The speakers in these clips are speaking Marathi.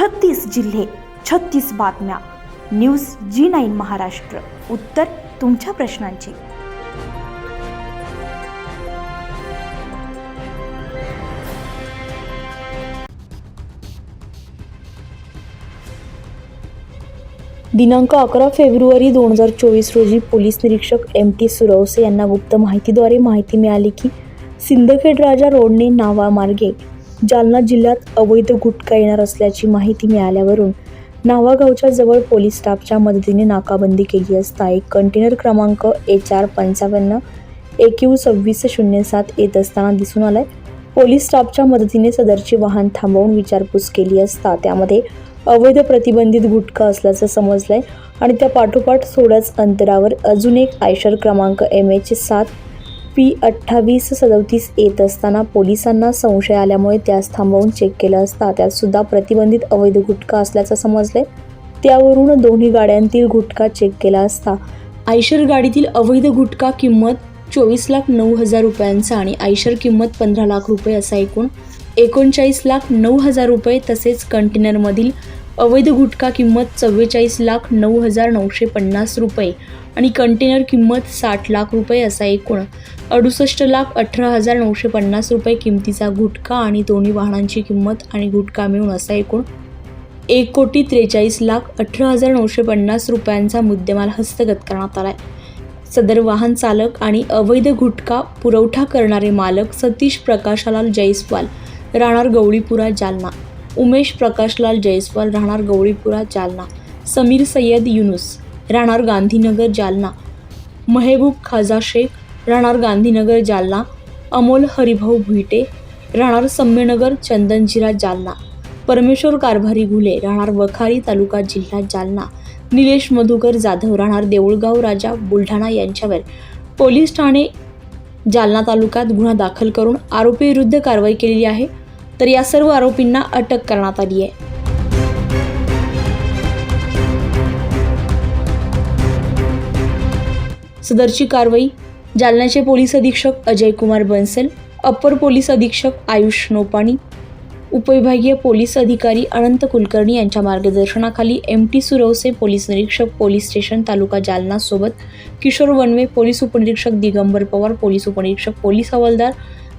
छत्तीस जिल्हे छत्तीस बातम्या. News G nine Maharashtra. उत्तर तुमच्या प्रश्नांची. दिनांक अकरा फेब्रुवारी दोन हजार चोवीस रोजी पोलीस निरीक्षक एम टी सुरवसे यांना गुप्त माहितीद्वारे माहिती मिळाली की सिंदखेड राजा रोडने नावामार्गे जालना जिल्ह्यात अवैध गुटखा येणार असल्याची माहिती मिळाल्यावरून नावागावच्या जवळ पोलीस स्टाफच्या मदतीने नाकाबंदी केली असता एक कंटेनर क्रमांक एच आर पंचावन्न एक यू सव्वीस शून्य सात येत असताना दिसून आलाय. पोलीस स्टाफच्या मदतीने सदरचे वाहन थांबवून विचारपूस केली असता त्यामध्ये अवैध प्रतिबंधित गुटखा असल्याचं समजलंय आणि त्या पाठोपाठ थोड्याच अंतरावर अजून एक आयशर क्रमांक एम एच सात पी अठ्ठावीस सदोतीस येत असताना पोलिसांना संशय आल्यामुळे त्यास थांबवून चेक केलं असता त्यात सुद्धा प्रतिबंधित अवैध गुटखा असल्याचं समजले. त्यावरून दोन्ही गाड्यांतील गुटखा चेक केला असता. आयशर गाडीतील अवैध गुटखा किंमत चोवीस लाख नऊ हजार रुपयांचा आणि आयशर किंमत पंधरा लाख रुपये असा एकूण एकोणचाळीस लाख नऊ हजार रुपये तसेच कंटेनरमधील अवैध गुटखा किंमत चव्वेचाळीस लाख नऊ हजार नऊशे पन्नास रुपये आणि कंटेनर किंमत साठ लाख रुपये असा एकूण अडुसष्ट लाख अठरा हजार नऊशे पन्नास रुपये किमतीचा गुटखा आणि दोन्ही वाहनांची किंमत आणि गुटखा मिळून असा एकूण एक कोटी त्रेचाळीस लाख अठरा हजार नऊशे पन्नास रुपयांचा मुद्देमाल हस्तगत करण्यात आला आहे सदर वाहन चालक आणि अवैध गुटखा पुरवठा करणारे मालक सतीश प्रकाशलाल जयस्वाल राहणार गवळीपुरा जालना. उमेश प्रकाशलाल जयस्वाल राहणार गवळीपुरा जालना. समीर सय्यद युनुस राहणार गांधीनगर जालना. महेबूब खाजा शेख राहणार गांधीनगर जालना. अमोल हरिभाऊ भुईटे राहणार संमेनगर चंदनजिरा जालना. परमेश्वर कारभारी घुले राहणार वखारी तालुका जिल्हा जालना. निलेश मधुकर जाधव राहणार देऊळगाव राजा बुलढाणा यांच्यावर. पोलीस ठाणे जालना तालुक्यात गुन्हा दाखल करून आरोपीविरुद्ध कारवाई केलेली आहे. तर या सर्व आरोपींना अटक करण्यात आली आहे. सदरची कारवाई जालन्याचे पोलीस अधीक्षक अजय कुमार बन्सल अप्पर पोलीस अधीक्षक आयुष नोपाणी उपविभागीय पोलीस अधिकारी अनंत कुलकर्णी यांच्या मार्गदर्शनाखाली एम टी सुरवसे पोलीस निरीक्षक पोलीस स्टेशन तालुका जालना सोबत किशोर वनवे पोलीस उपनिरीक्षक दिगंबर पवार पोलीस उपनिरीक्षक पोलीस हवालदार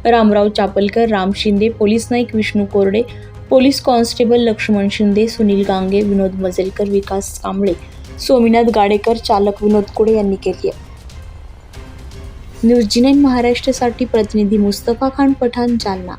Ramrao Chapalkar Ram Shinde police Naik Vishnu Korde police constable Laxman Shinde Sunil Gange Vinod Majelkar Vikas Kamble Sominath Gadekar चालक विनोद कुडे यांनी केली आहे. न्यूज जी महाराष्ट्रासाठी प्रतिनिधी मुस्तफा खान पठाण जालना.